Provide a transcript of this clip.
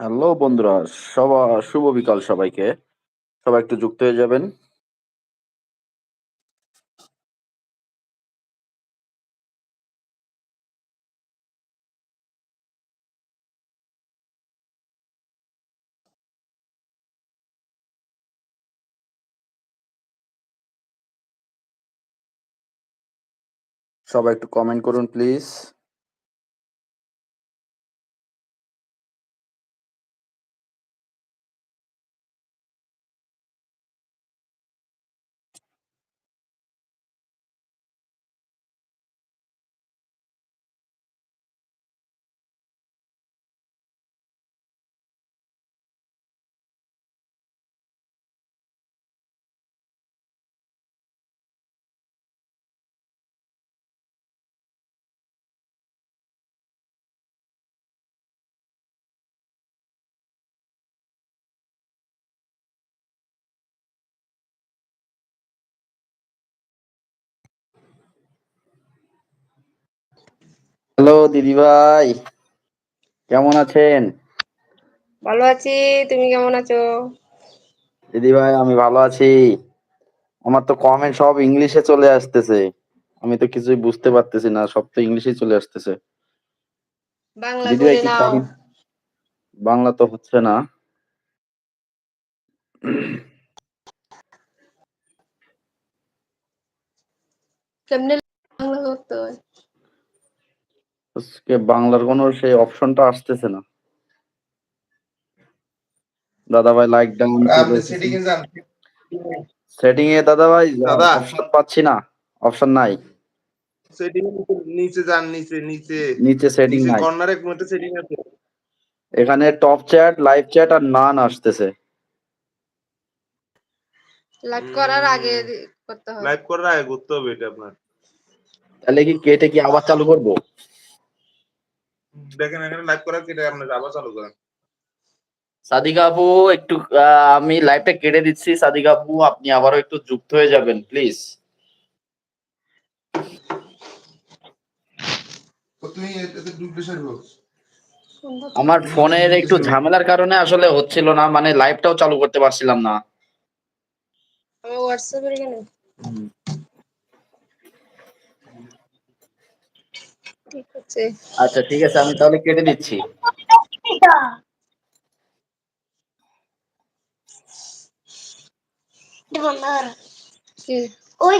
Hello বন্ধুরা, সবা শুভ বিকাল সবাইকে। সবাই একটু যুক্ত হয়ে যাবেন। সবাই একটু কমেন্ট করুন প্লিজ। হ্যালো দিদিভাই, কেমন আছেন? ভালো আছি তুমি কেমন আছো দিদিভাই আমি ভালো আছি। আমার তো কমেন্ট সব ইংলিশে চলে আসতেছে। আমি তো কিছুই বুঝতে পারতেছি না। সব তো ইংলিশেই চলে আসতেছে। বাংলা করে নাও বাংলা তো হচ্ছে না। কেমনে বাংলা করতে হয় আজকে বাংলার কোনো সেই অপশনটা আসতেছে না। দাদাভাই লাইক ডাউন সেটিং এ যান সেটিং এ দাদাভাই দাদা। অপশন পাচ্ছি না। অপশন নাই। সেটিং নিচে যান নিচে নিচে নিচে সেটিং নাই। কর্নারে মধ্যে সেটিং আছে এখানে টপ চ্যাট, লাইভ চ্যাট আর নান আসতেছে। লাইভ করার আগে করতে হয় লাইভ করার আগে করতে হবে এটা আপনার তাহলে কি কেটে কি আবার চালু করব? দেখেন এখানে লাইভ করার কেটে আপনার আবার চালু করেন। সাদিকা আপু একটু আহ, আমি লাইভটা কেটে দিচ্ছি। সাদিকা আপু আপনি আবারও একটু যুক্ত হয়ে যাবেন প্লিজ তুমি এতে আমার ফোনের একটু ঝামেলার কারণে আসলে হচ্ছিল না মানে লাইভটাও চালু করতে পারছিলাম না। আমার এখানে। ঠিক আছে। আচ্ছা ঠিক আছে আমি তাহলে কেটে দিচ্ছি। ওই